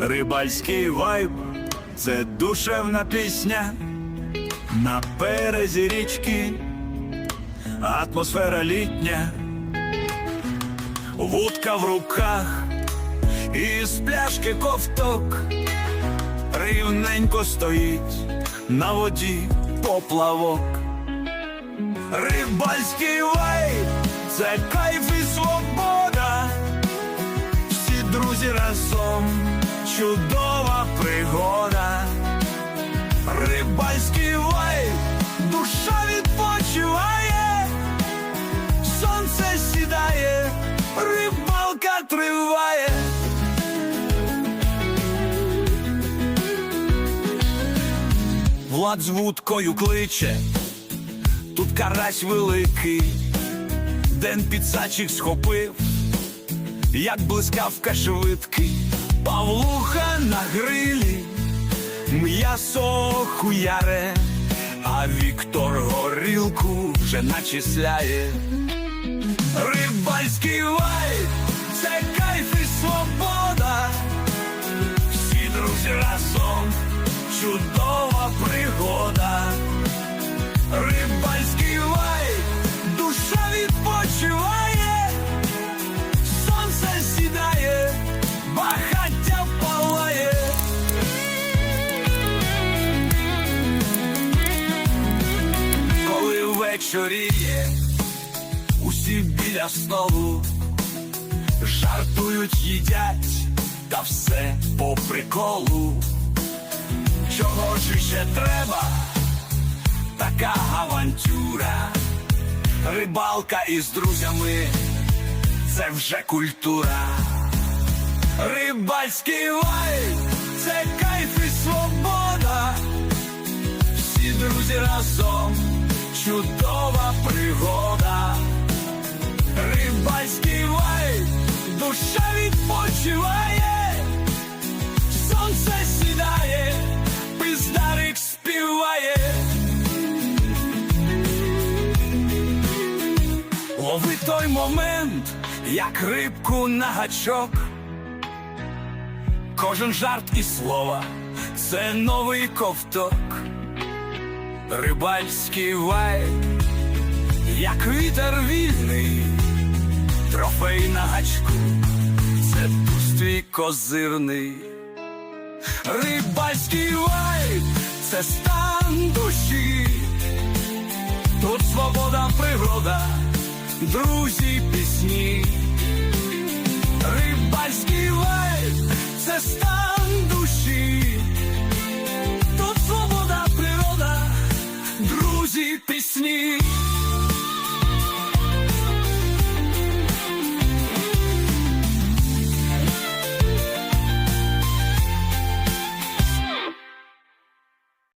Рибальський вайб. Це душевна пісня на березі річки, атмосфера літня, вудка в руках, із пляшки ковток, рівненько стоїть на воді поплавок. Рибальський вайб. Це кайф і свобода. Чудова пригода. Рибальський вайб, душа відпочиває, сонце сідає, рибалка триває. Влад з вудкою кличе, тут карась великий, ден підсачих схопив, як блискавка швидкий, Павлуха на грилі, м'ясо хуяре, а Віктор горілку вже начисляє. Рибальський вайб, це кайф і свобода, всі друзі разом, чудова пригода. Вечоріє, усі біля столу жартують, їдять, та все по приколу. Чого ж ще треба? така авантюра, рибалка із друзями, це вже культура. Рибальський лайф, це кайф і свобода. Всі друзі разом, пригода. Рибальський лайф, душа відпочиває, сонце сідає, пиздарик співає. Лови той момент, як рибку на гачок. Кожен жарт і слово це новий ковток. Рибальський вайб, як вітер вільний, трофей на гачку, це твій козирний. Рибальський вайб, це стан душі, тут свобода природа друзі пісні, рибальський лайф це стан душі, тут свобода, природа, друзі пісні.